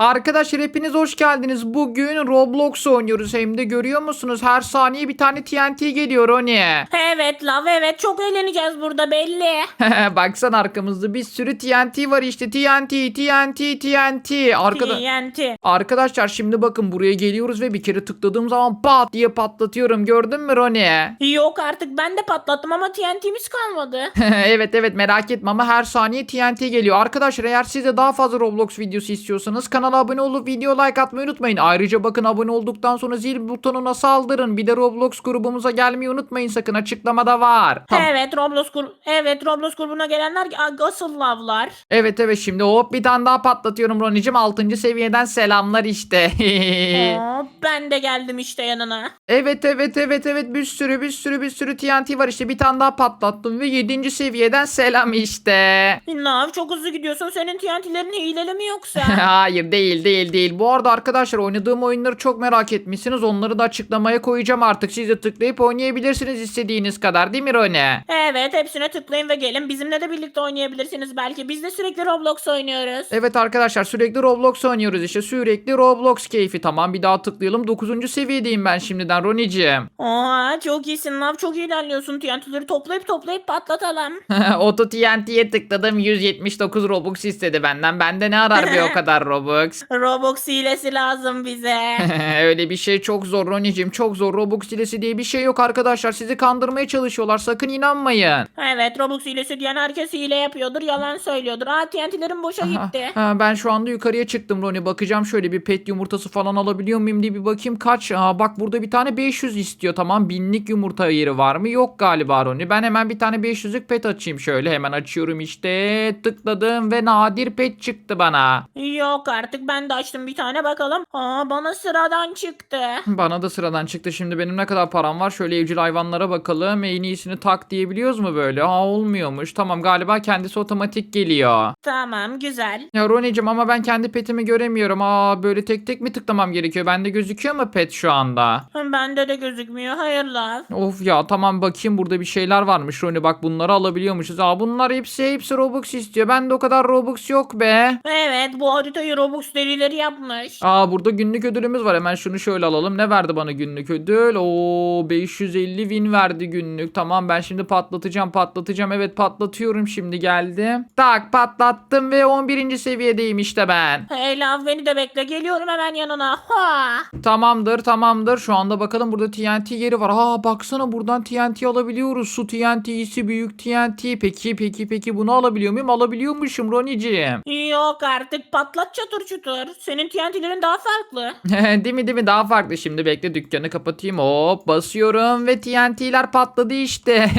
Arkadaşlar hepiniz hoş geldiniz. Bugün Roblox oynuyoruz. Hem de görüyor musunuz? Her saniye bir tane TNT geliyor o ne? Evet lav evet çok eğleneceğiz burada belli. Baksana arkamızda bir sürü TNT var işte. TNT, TNT, TNT. Arkada... TNT. Arkadaşlar şimdi bakın buraya geliyoruz ve bir kere tıkladığım zaman pat diye patlatıyorum. Gördün mü Roni? Yok artık ben de patlattım ama TNT'miz kalmadı. evet evet merak etme ama her saniye TNT geliyor. Arkadaşlar eğer siz de daha fazla Roblox videosu istiyorsanız kanala abone olup video like atmayı unutmayın. Ayrıca bakın abone olduktan sonra zil butonuna saldırın. Bir de Roblox grubumuza gelmeyi unutmayın sakın açıklamada var. Tamam. Evet Roblox grubu evet Roblox grubuna gelenler asıl lavlar. Evet evet şimdi hop bir tane daha patlatıyorum Roni'cim. 6. seviyeden selamlar işte. Oo, ben de geldim işte yanına. evet evet evet evet bir sürü bir sürü bir sürü TNT var işte bir tane daha patlattım ve 7. seviyeden selam işte. Lav çok hızlı gidiyorsun senin TNT'lerin hileli mi yoksa? Hayır değil değil değil. Bu arada arkadaşlar oynadığım oyunları çok merak etmişsiniz. Onları da açıklamaya koyacağım artık. Siz de tıklayıp oynayabilirsiniz istediğiniz kadar değil mi Rone? evet hepsine tıklayın ve gelin bizimle de birlikte oynayabilirsiniz belki. Biz de sürekli Roblox oynuyoruz. Evet arkadaşlar sürekli Roblox oynuyoruz işte. Sürekli Roblox keyfi. Tamam bir daha tıklayalım. 9. seviyedeyim ben şimdiden Roniciğim. Oha çok iyisin Lav çok ilerliyorsun TNT'leri toplayıp toplayıp patlatalım. Auto TNT'ye tıkladım. 179 Robux istedi benden. Bende ne arar bir o kadar Robux. Robux hilesi lazım bize. Öyle bir şey çok zor Roniciğim. Çok zor. Robux hilesi diye bir şey yok arkadaşlar. Sizi kandırmaya çalışıyorlar. Sakın inanmayın. Evet Robux hilesi diyen herkes hile yapıyordur yalan söylüyordur. Aa boşa gitti. Ha, ben şu anda yukarıya çıktım Roni. Bakacağım şöyle bir pet yumurtası falan alabiliyor muyum diye bir bakayım kaç. Aa, bak burada bir tane 500 istiyor. Tamam binlik yumurta yeri var mı? Yok galiba Roni. Ben hemen bir tane 500'lük pet açayım şöyle. Hemen açıyorum işte. Tıkladım ve nadir pet çıktı bana. Yok artık ben de açtım bir tane bakalım. Aa bana sıradan çıktı. Bana da sıradan çıktı. Şimdi benim ne kadar param var? Şöyle evcil hayvanlara bakalım. En iyisini tak diyebiliyoruz mu böyle? Aa olmuyormuş. Tamam galiba kendisi otomatik geliyor. Tamam güzel. Ya Roni'cim ama ben kendi petimi göremiyorum. Aa böyle tek tek mi tıklamam gerekiyor? Bende gözüküyor mu pet şu anda? Bende de gözükmüyor hayırlar. Of ya tamam bakayım burada bir şeyler varmış Roni bak bunları alabiliyormuşuz. Aa bunlar hepsi hepsi Robux istiyor. Bende o kadar Robux yok be. Evet bu haritayı Robux delileri yapmış. Aa burada günlük ödülümüz var. Hemen şunu şöyle alalım. Ne verdi bana günlük ödül? Oo 550 win verdi günlük. Tamam ben şimdi patlatacağım patlatacağım. Evet patlatıyorum şimdi geldi. Tak patlattım ve 11. seviyedeyim işte ben. Hey Lav beni de bekle geliyorum hemen yanına. Ha. Tamamdır tamamdır. Şu anda bakalım burada TNT yeri var. Aa baksana buradan TNT alabiliyoruz. Su TNT'si büyük TNT. Peki peki peki bunu alabiliyor muyum? Alabiliyormuşum Roni'ciğim. Yok artık patlat çatır çutur. Senin TNT'lerin daha farklı. değil mi değil mi daha farklı şimdi bekle dükkanı kapatayım hop basıyorum ve TNT'ler patladı işte.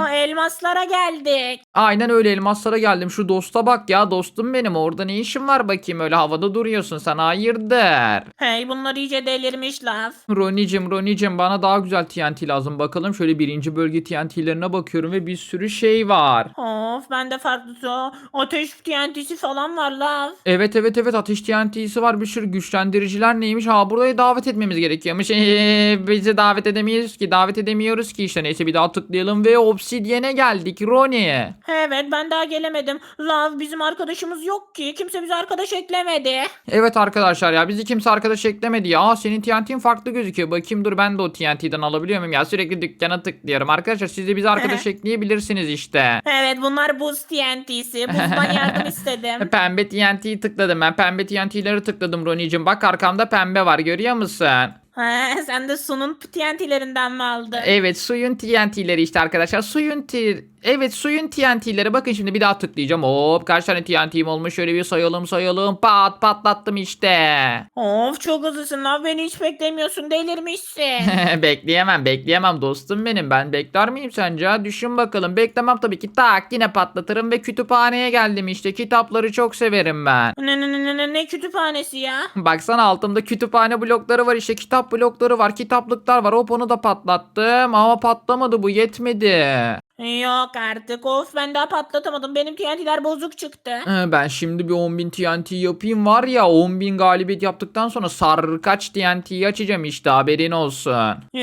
Aa elmaslara geldik. Aynen öyle elmaslara geldim şu dosta bak ya dostum benim orada ne işin var bakayım öyle havada duruyorsun sen hayırdır. Hey bunlar iyice delirmiş Lav. Ronicim Ronicim bana daha güzel TNT lazım bakalım şöyle birinci bölge TNT'lerine bakıyorum ve bir sürü şey var. Of bende farklı ateş TNT'si falan var Lav. Evet evet evet ateş TNT'si var bir sürü güçlendiriciler neymiş ha burayı davet etmemiz gerekiyormuş. Eee, bizi davet edemiyoruz ki davet edemiyoruz ki işte neyse bir daha tıklayalım ve obsidyene geldik Roni. Evet ben daha gelemedim. Lav bizim arkadaşımız yok ki. Kimse bizi arkadaş eklemedi. Evet arkadaşlar ya bizi kimse arkadaş eklemedi ya. Aa, senin TNT'in farklı gözüküyor. Bakayım dur ben de o TNT'den alabiliyor muyum ya? Sürekli dükkana tıklıyorum. Arkadaşlar siz de bizi arkadaş ekleyebilirsiniz işte. Evet bunlar buz TNT'si. Buzdan yardım istedim. Pembe TNT'yi tıkladım ben. Pembe TNT'leri tıkladım Roni'cim. Bak arkamda pembe var görüyor musun? Ha, sen de sunun TNT'lerinden mi aldın? Evet suyun TNT'leri işte arkadaşlar. Suyun T... Evet suyun TNT'leri. Bakın şimdi bir daha tıklayacağım. Hop kaç tane TNT'm olmuş. Şöyle bir sayalım sayalım. Pat patlattım işte. Of çok hızlısın Lav. Beni hiç beklemiyorsun. Delirmişsin. bekleyemem bekleyemem dostum benim. Ben bekler miyim sence? ha? Düşün bakalım. Beklemem tabii ki. Tak yine patlatırım ve kütüphaneye geldim işte. Kitapları çok severim ben. ne, ne, ne, ne, ne kütüphanesi ya? Baksana altımda kütüphane blokları var işte. Kitap blokları var. Kitaplıklar var. Hop onu da patlattım. Ama patlamadı bu yetmedi. Yok artık of ben daha patlatamadım. Benim TNT'ler bozuk çıktı. Ee, Ben şimdi bir 10.000 TNT yapayım var ya 10.000 galibiyet yaptıktan sonra sarkaç TNT'yi açacağım işte haberin olsun. Ee,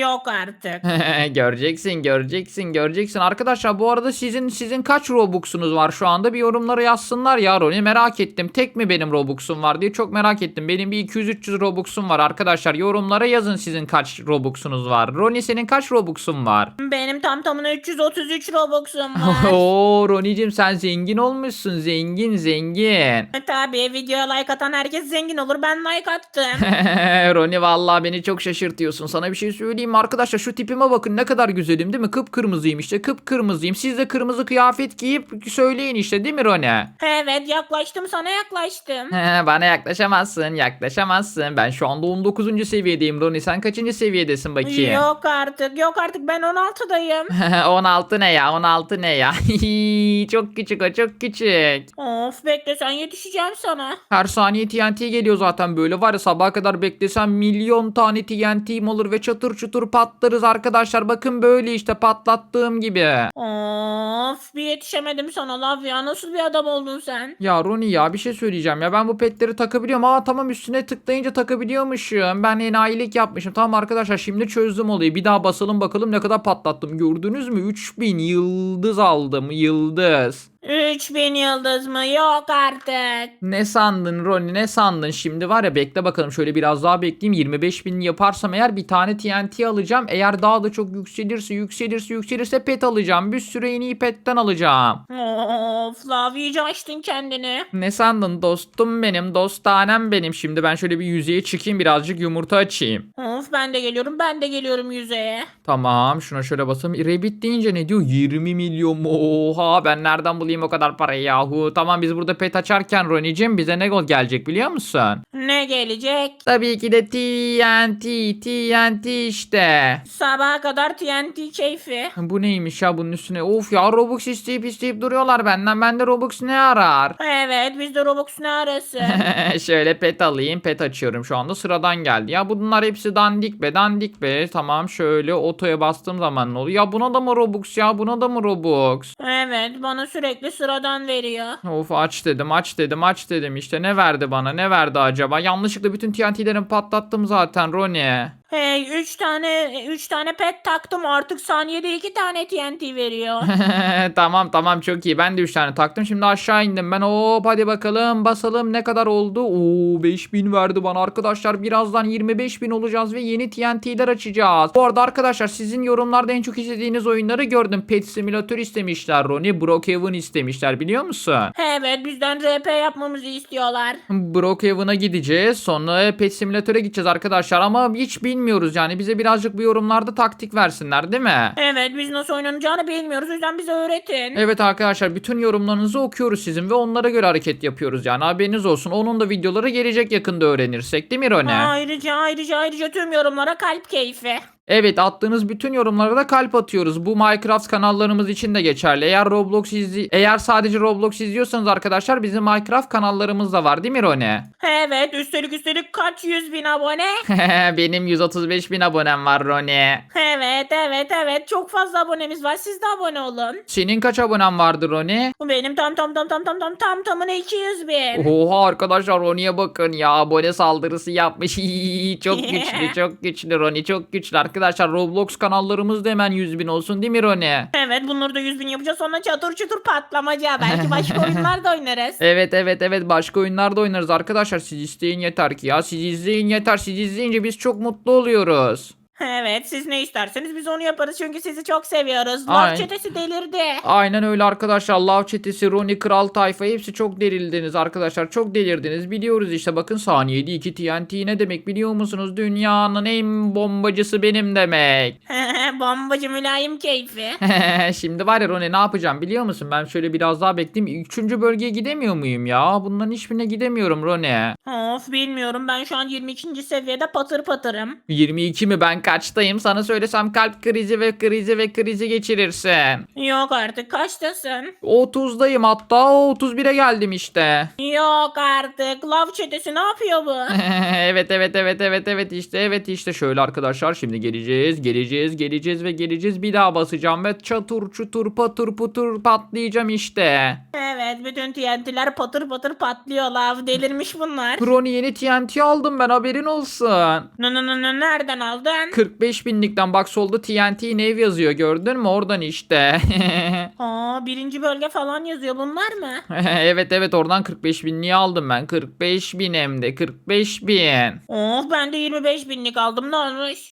Yok artık. göreceksin göreceksin göreceksin. Arkadaşlar bu arada sizin sizin kaç Robux'unuz var şu anda bir yorumlara yazsınlar ya Roni merak ettim. Tek mi benim Robux'um var diye çok merak ettim. Benim bir 200-300 Robux'um var arkadaşlar. Yorumlara yazın sizin kaç Robux'unuz var. Roni senin kaç Robux'un var? Benim tam tamına 333 Robux'um var. Oo Roni'cim sen zengin olmuşsun zengin zengin. Tabii videoya like atan herkes zengin olur. Ben like attım. Roni vallahi beni çok şaşırtıyorsun. Sana bir şey söyleyeyim mi arkadaşlar? Şu tipime bakın ne kadar güzelim değil mi? Kıpkırmızıyım işte kıpkırmızıyım. Siz de kırmızı kıyafet giyip söyleyin işte değil mi Roni? evet yaklaştım sana yaklaştım. Bana yaklaşamazsın yaklaşamazsın. Ben şu anda 19. seviyedeyim Roni. Sen kaçıncı seviyedesin bakayım? Yok artık yok artık ben 16'dayım. 16 ne ya 16 ne ya? çok küçük o çok küçük. of bekle sen yetişeceğim sana. Her saniye TNT geliyor zaten böyle var ya sabaha kadar beklesem milyon tane TNT'm olur ve çatır çutur patlarız arkadaşlar. Bakın böyle işte patlattığım gibi. Of bir yetişemedim sana lav ya nasıl bir adam oldun sen? Ya Roni ya bir şey söyleyeceğim ya ben bu petleri takabiliyorum. Aa tamam üstüne tıklayınca takabiliyormuşum. Ben enayilik yapmışım. Tamam arkadaşlar şimdi çözdüm olayı. Bir daha basalım bakalım ne kadar patlattım. Gördünüz mü? 3000 yıldız aldım yıldız. 3000 yıldız mı? Yok artık. Ne sandın Ronnie ne sandın? Şimdi var ya bekle bakalım şöyle biraz daha bekleyeyim. 25 bin yaparsam eğer bir tane TNT alacağım. Eğer daha da çok yükselirse yükselirse yükselirse pet alacağım. Bir sürü en iyi petten alacağım. Of lav iyice açtın kendini. Ne sandın dostum benim dostanem benim. Şimdi ben şöyle bir yüzeye çıkayım birazcık yumurta açayım. Of ben de geliyorum ben de geliyorum yüzeye. Tamam şuna şöyle basayım. Rabbit deyince ne diyor? 20 milyon mu? Oha ben nereden bulayım o kadar parayı yahu? Tamam biz burada pet açarken Ronnie'cim bize ne gelecek biliyor musun? Ne gelecek? Tabii ki de TNT, TNT işte. Sabaha kadar TNT keyfi. Bu neymiş ya bunun üstüne? Of ya Robux isteyip isteyip duruyorlar benden. Bende Robux ne arar? Evet bizde Robux ne arası? Şöyle pet alayım. Pet açıyorum şu anda. Sıradan geldi. Ya bunlar hepsi dandik be dandik be. Tamam şöyle otoya bastığım zaman ne oluyor? Ya buna da mı Robux ya? Buna da mı Robux? evet bana sürekli sıradan veriyor. Of aç dedim aç dedim aç dedim işte ne verdi bana ne verdi acaba yanlışlıkla bütün TNT'lerimi patlattım zaten Roni. Hey 3 tane 3 tane pet taktım artık saniyede 2 tane TNT veriyor. tamam tamam çok iyi ben de 3 tane taktım şimdi aşağı indim ben hop hadi bakalım basalım ne kadar oldu Oo 5000 verdi bana arkadaşlar birazdan 25000 olacağız ve yeni TNT'ler açacağız. Bu arada arkadaşlar sizin yorumlarda en çok istediğiniz oyunları gördüm Pet Simulator istemişler Roni Brookhaven istemişler biliyor musun? evet bizden RP yapmamızı istiyorlar. Brookhaven'a gideceğiz. Sonra Pet Simulator'a gideceğiz arkadaşlar. Ama hiç bilmiyoruz yani. Bize birazcık bu yorumlarda taktik versinler değil mi? Evet biz nasıl oynanacağını bilmiyoruz o yüzden bize öğretin. Evet arkadaşlar bütün yorumlarınızı okuyoruz sizin ve onlara göre hareket yapıyoruz yani haberiniz olsun. Onun da videoları gelecek yakında öğrenirsek değil mi Rone? Ayrıca ayrıca ayrıca tüm yorumlara kalp keyfi. Evet attığınız bütün yorumlara da kalp atıyoruz. Bu Minecraft kanallarımız için de geçerli. Eğer Roblox izli eğer sadece Roblox izliyorsanız arkadaşlar bizim Minecraft kanallarımız da var değil mi Rone? Evet üstelik üstelik kaç yüz bin abone. Benim 135 bin abonem var Rone. Evet evet evet çok fazla abonemiz var siz de abone olun. Senin kaç abonen vardı Rone? Benim tam tam tam tam tam tam tam tamına 200 bin. Oha arkadaşlar Ronnie'ye bakın ya abone saldırısı yapmış. çok güçlü çok güçlü Ronnie çok güçlü. Arkadaşlar Roblox kanallarımız da hemen 100 bin olsun değil mi Ronnie? Evet bunları da 100 bin yapacağız sonra çatır çutur patlamaca. Belki başka oyunlar da oynarız. Evet evet evet başka oyunlarda oynarız arkadaşlar siz isteyin yeter ki ya siz izleyin yeter siz izleyince biz çok mutlu oluyoruz. Evet siz ne isterseniz biz onu yaparız çünkü sizi çok seviyoruz. Ay. Love çetesi delirdi. Aynen öyle arkadaşlar Lav çetesi, Ronnie Kral tayfa hepsi çok delildiniz arkadaşlar çok delirdiniz biliyoruz işte bakın saniyede 2 TNT ne demek biliyor musunuz dünyanın en bombacısı benim demek. Bombacı mülayim keyfi. Şimdi var ya Rone ne yapacağım biliyor musun? Ben şöyle biraz daha bekleyeyim. Üçüncü bölgeye gidemiyor muyum ya? Bunların hiçbirine gidemiyorum Rone. of bilmiyorum ben şu an 22. seviyede patır patırım. 22 mi? Ben Kaçtayım sana söylesem kalp krizi ve krizi ve krizi geçirirsin. Yok artık kaçtasın? 30'dayım hatta 31'e geldim işte. Yok artık. Lav çetesi ne yapıyor bu? evet evet evet evet evet işte evet işte şöyle arkadaşlar şimdi geleceğiz geleceğiz geleceğiz ve geleceğiz bir daha basacağım ve çatır çutur patır putur patlayacağım işte. evet bütün TNT'ler patır patır patlıyor lav. Delirmiş bunlar. Kroni yeni TNT aldım ben haberin olsun. Ne ne ne ne nereden aldın? 45 binlikten bak solda TNT Nave yazıyor gördün mü oradan işte. Aa birinci bölge falan yazıyor bunlar mı? evet evet oradan 45 binliği aldım ben 45 bin hem de 45 bin. Of ben de 25 binlik aldım ne olmuş?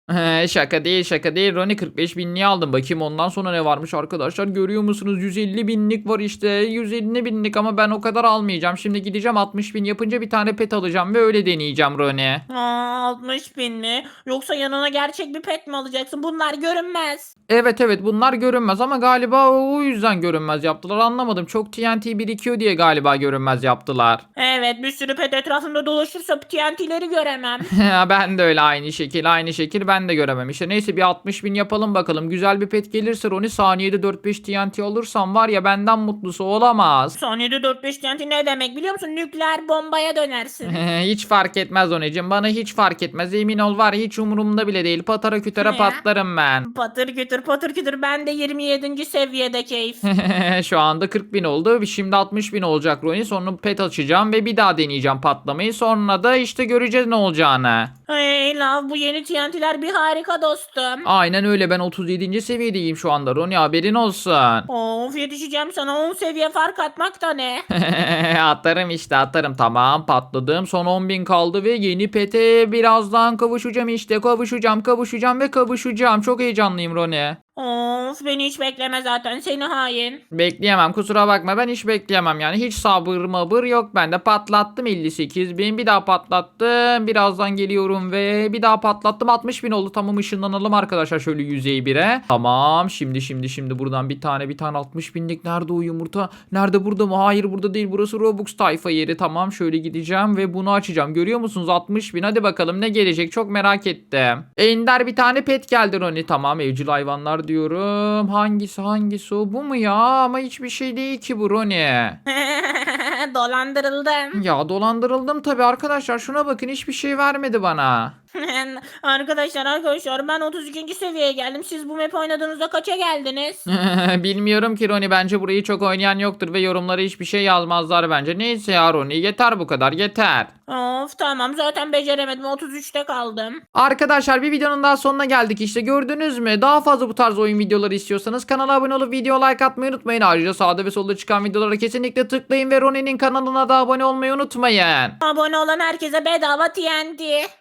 Şaka değil şaka değil Roni 45 binliği aldım bakayım ondan sonra ne varmış arkadaşlar görüyor musunuz 150 binlik var işte 150 binlik ama ben o kadar almayacağım şimdi gideceğim 60 bin yapınca bir tane pet alacağım ve öyle deneyeceğim Roni. Aa 60 bin mi? Yoksa yanına gerçek bir pet mi alacaksın? Bunlar görünmez. Evet evet bunlar görünmez ama galiba o yüzden görünmez yaptılar anlamadım çok TNT birikiyor diye galiba görünmez yaptılar. Evet bir sürü pet etrafımda dolaşırsa TNT'leri göremem. ben de öyle aynı şekil aynı şekil ben de göremem işte neyse bir 60 bin yapalım bakalım güzel bir pet gelirse Roni saniyede 4-5 TNT alırsam var ya benden mutlusu olamaz. Saniyede 4-5 TNT ne demek biliyor musun? Nükleer bombaya dönersin. hiç fark etmez Onecim bana hiç fark etmez emin ol var hiç umurumda bile değil patara kütere patlarım ben. patır kütür patır kütür ben de 27. seviyede keyif. Şu anda 40 bin oldu şimdi 60 bin olacak Roni sonra pet açacağım ve bir daha deneyeceğim patlamayı sonra da işte göreceğiz ne olacağını. Hey lav bu yeni TNT'ler bir harika dostum. Aynen öyle ben 37. seviyedeyim şu anda Roni haberin olsun. Of yetişeceğim sana 10 seviye fark atmak da ne? atarım işte atarım tamam patladım son 10 bin kaldı ve yeni pete birazdan kavuşacağım işte kavuşacağım kavuşacağım ve kavuşacağım çok heyecanlıyım Roni. Of beni hiç bekleme zaten seni hain. Bekleyemem kusura bakma ben hiç bekleyemem yani. Hiç sabır mabır yok bende. Patlattım 58 bin bir daha patlattım. Birazdan geliyorum ve bir daha patlattım. 60 bin oldu. Tamam ışınlanalım arkadaşlar şöyle yüzey bire. Tamam şimdi şimdi şimdi buradan bir tane bir tane 60 binlik. Nerede o yumurta? Nerede burada mı? Hayır burada değil. Burası Robux tayfa yeri. Tamam şöyle gideceğim ve bunu açacağım. Görüyor musunuz? 60 bin. Hadi bakalım ne gelecek? Çok merak ettim. Ender bir tane pet geldi Roni. Tamam evcil hayvanlar diyorum. Hangisi hangisi o? Bu mu ya? Ama hiçbir şey değil ki bu Roni Dolandırıldım. ya dolandırıldım tabi arkadaşlar şuna bakın hiçbir şey vermedi bana arkadaşlar arkadaşlar ben 32. seviyeye geldim. Siz bu map oynadığınızda kaça geldiniz? Bilmiyorum ki Roni bence burayı çok oynayan yoktur ve yorumlara hiçbir şey yazmazlar bence. Neyse ya Roni yeter bu kadar yeter. of tamam zaten beceremedim 33'te kaldım. Arkadaşlar bir videonun daha sonuna geldik işte gördünüz mü? Daha fazla bu tarz oyun videoları istiyorsanız kanala abone olup video like atmayı unutmayın. Ayrıca sağda ve solda çıkan videolara kesinlikle tıklayın ve Roni'nin kanalına da abone olmayı unutmayın. Abone olan herkese bedava TNT.